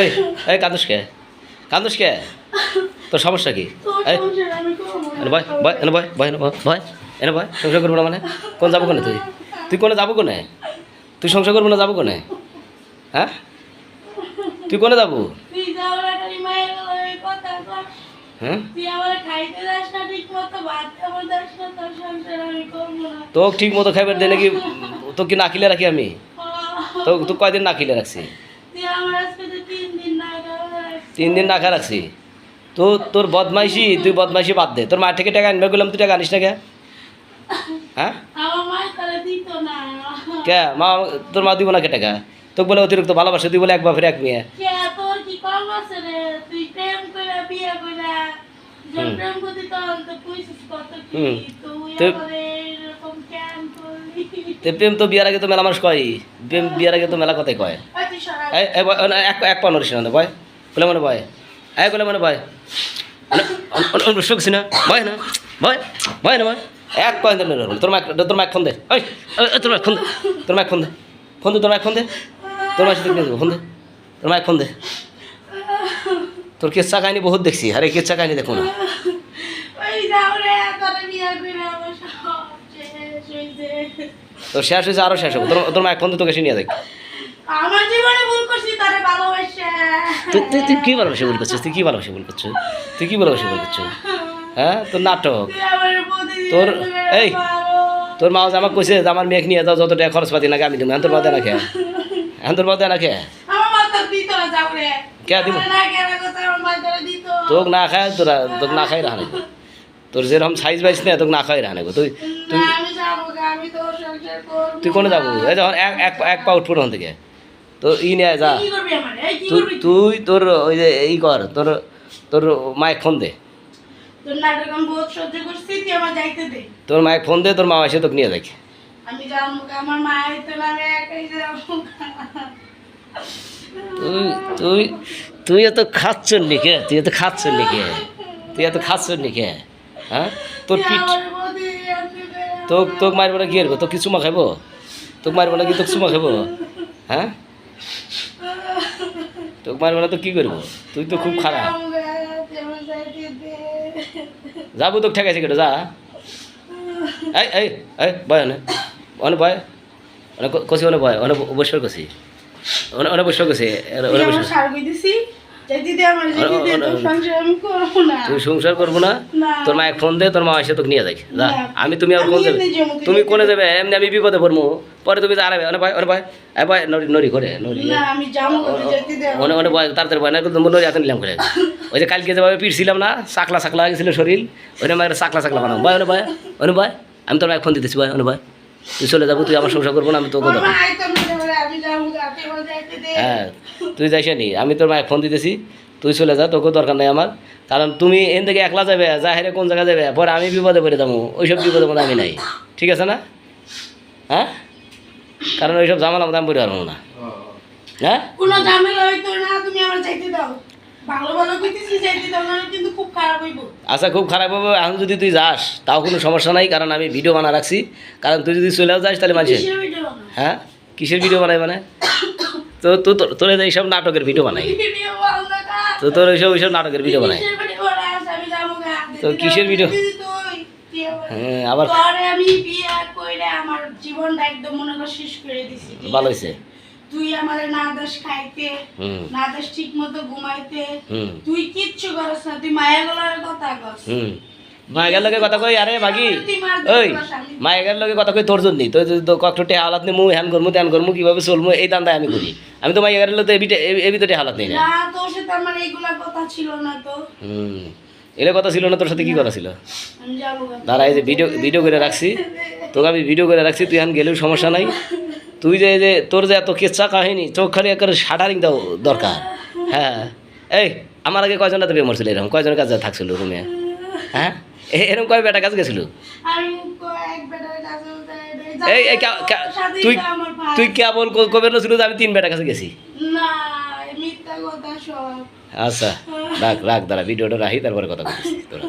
এই এই কান্দুস কে? কান্দুস কে? তোর সমস্যা কি? করব না। এনে এনে বয় বয় এনে বয় সংসার করব না মানে? কোন যাব কোনে তুই? তুই কোনে যাব কোনে? তুই সংসার করব না যাব কোনে? হ্যাঁ? তুই কোনে যাব। হ্যাঁ? তো ঠিক মতো খাইবার দেয় নাকি? তো কি না খিলে রাখি আমি? তো তুই কয়দিন না খিলে রাখছি? তিন দিন না খাওয়া তিন দিন না খা রাখছি? তো তোর বদমাইশি তুই বদমাইশি বাদ দে। তোর মা থেকে টাকা আনবে গেলাম তুই টাকা আনিস না কে? হ্যাঁ? কে? মা তোর মা দিব না কে টাকা? তোকে বলে অতিরিক্ত ভালোবাসে তুই বলে এক বাপের এক মেয়ে। তুই প্রেম তো বিয়ার আগে তো মেলা মানুষ কয়। প্রেম বিয়ার আগে তো মেলা কথাই কয়। এক এক পান না বয়। বলে মনে বয়। এই বলে মনে বয়। শুকছি না। ভয় না। বয় বয় না বয়। এক দেন তোর মাইক তোর মাইক ফোন দে। তোর মাইক ফোন দে। তোর মাইক ফোন দে। ফোন দে, তোর মাইক ফোন দে। তোর মাইক সাথে ফোন দে। তোর মাইক ফোন দে। তোর কেচ্ছা কাহিনী বহুত দেখছি। আরে, কেচ্ছা কাহিনী দেখো না। তোর শেষ হয়েছে আরও শেষ হবে। তোর তোর মাইক ফোন দে তোকে এসে নিয়ে দেখ আমার জীবনে ভুল করছি তারে ভালোবাসে। তুই কী ভালোবাসে ভুল করছিস? তুই কী ভালোবাসে ভুল করছিস? তুই কী ভালোবাসে ভুল করছিস? হ্যাঁ? তোর নাটক। তোর- এই। তোর মা আমাকে কইছে যে আমার মেয়েকে নিয়ে যাও যত টাকা খরচপাতি লাগে আমি দিব। এখন তোর মা দেয় না খেয়ে। এখন তোর মা দেয় না খেয়ে। মা তো কে দিব? মা তোকে না খায় তোরা তোকে না খাই রাহানে তোর যেরকম সাইজ বাইস নেই তোকে না খাই রাহানে তুই করব তুই কোনে যাব? এই যখন এক এক এক পা উঠবো ওখান থেকে। তো ই নিয়ে যা। তুই তুই? তুই তোর ওই যে এই কর তোর তোর মায়ের ফোন দে। তোর তুই মায়ের ফোন দে তোর মা এসে তোকে নিয়ে আমি আমার মা একাই তুই তুই তুই এত খাচ্ছ নিকে তুই এত খাচ্ছ নিকে তুই এত খাচ্ছ নিকে হ্যাঁ? তোর পিঠ তোক তোক মারবো না কি করব? তোকে চুমা খাইব তোক মারবো না কি? তোকে চুমা খাইব হ্যাঁ? তোক মারবো না তো কি করব? তুই তো খুব খারাপ। যাব তোকে ঠেকাইছে কেটে, যা। এই এই এই ভয় অনে। অনে ভয় অনেক কষি অনে বয়। অনেক বসে কষি অনেক অনে বসে কষি তুই অনে আমার বসে সংসার করব না। তুই সংসার করব না? না। তোর মায়ের ফোন দে তোর মা এসে তোকে নিয়ে যাই। যা। আমি তুমি আর তুই তুমি কোনে। যাবে? এমনি আমি বিপদে পড়ব। পরে তুমি দাঁড়াবে অনে ভয় অনে ভয়। এ ভয় নড়ি নড়ি করে নড়ি। না আমি যাব গা, তুই যাইতে দে আমার। অনে অনে ভয় তাড়াতাড়ি ভয়। না নড়ি হাতে নিলাম করে। ওই যে কালকে যেভাবে পিটছিলাম না চাকলা চাকলা হয়ে গেছিল শরীর ওইটা মায়ের চাকলা চাকলা বানাবো। ভয় অনে ভয় অনে ভয়। আমি তোর মায়ের ফোন দিতেছি ভাই অনে ভয়। তুই চলে যাব তুই আমার সংসার করব না আমি তোকে দেবো। হ্যাঁ তুই যাইস নি আমি তোর মায়ের ফোন দিতেছি তুই চলে যা তোকেও দরকার নেই আমার। কারণ তুমি এন থেকে একলা যাবে যা হেরে কোন জায়গায় যাবে পরে আমি বিপদে পড়ে যাব ওইসব বিপদে মধ্যে আমি নাই। ঠিক আছে না? হ্যাঁ? কারণ ওইসব ঝামেলা মধ্যে আমি পড়ে পারব না। হ্যাঁ? কোনো ঝামেলা হইতো না তুমি আমার দাও। আচ্ছা খুব খারাপ হবে এখন যদি তুই যাস তাও কোনো সমস্যা নাই কারণ আমি ভিডিও বানা রাখছি। কারণ তুই যদি চলেও যাস তাহলে মানুষের হ্যাঁ? কিসের ভিডিও বানাই মানে? তো তো তোর- তোর এইসব নাটকের ভিডিও বানাই ভিডিও তো তোর ওইসব ওইসব নাটকের ভিডিও বানাই ভিডিও তো কিসের ভিডিও? হ্যাঁ আবার আমি বিয়ে কইরে আমার জীবনটা একদম মনে কর শেষ করে দিছি ভালো আছে? হয়েছে তুই আমার না দাস খাইতে না দাস ঠিক মতো ঘুমাইতে তুই কিচ্ছু করস না তুই মায়া গলার কথা কস। মায়ের লগে কথা কই আরে মাগি ওই মায়ের লগে কথা কই তোর জন্য তো ককটে হালাত নেই মু হ্যান করমু ত্যান করমু কীভাবে চলমু এই দান্দায় আমি করি আমি তো মায়ের লগে এবিটে এ ভিতরে হালাত নেই না। তোর সাথে আমার এইগুলা কথা ছিল না তো। হুম এলে কথা ছিল না তোর সাথে কি কথা ছিল। দাঁড়া এই যে ভিডিও ভিডিও করে রাখছি। তোকে আমি ভিডিও করে রাখছি তুই এখন গেলেও সমস্যা নাই। তুই যে এই যে তোর যে এত কেচ্ছা কাহিনী চোখ খালি একেবারে শাটারিং দাও দরকার। হ্যাঁ এই আমার আগে কয়জনটা তো বেমর ছিল এরকম? কয়জনের কাছে থাকছিল রুমে? হ্যাঁ? এরকম কয় বেটা গেছিল? বেটার কাছে যাই- এই তুই কেমন তুই কেবল কবে ছিল যে আমি তিন বেটার কাছে গেছি? আচ্ছা রাখ রাখ দাঁড়া ভিডিওটা রাখি তারপরে কথা বলছি তোরা।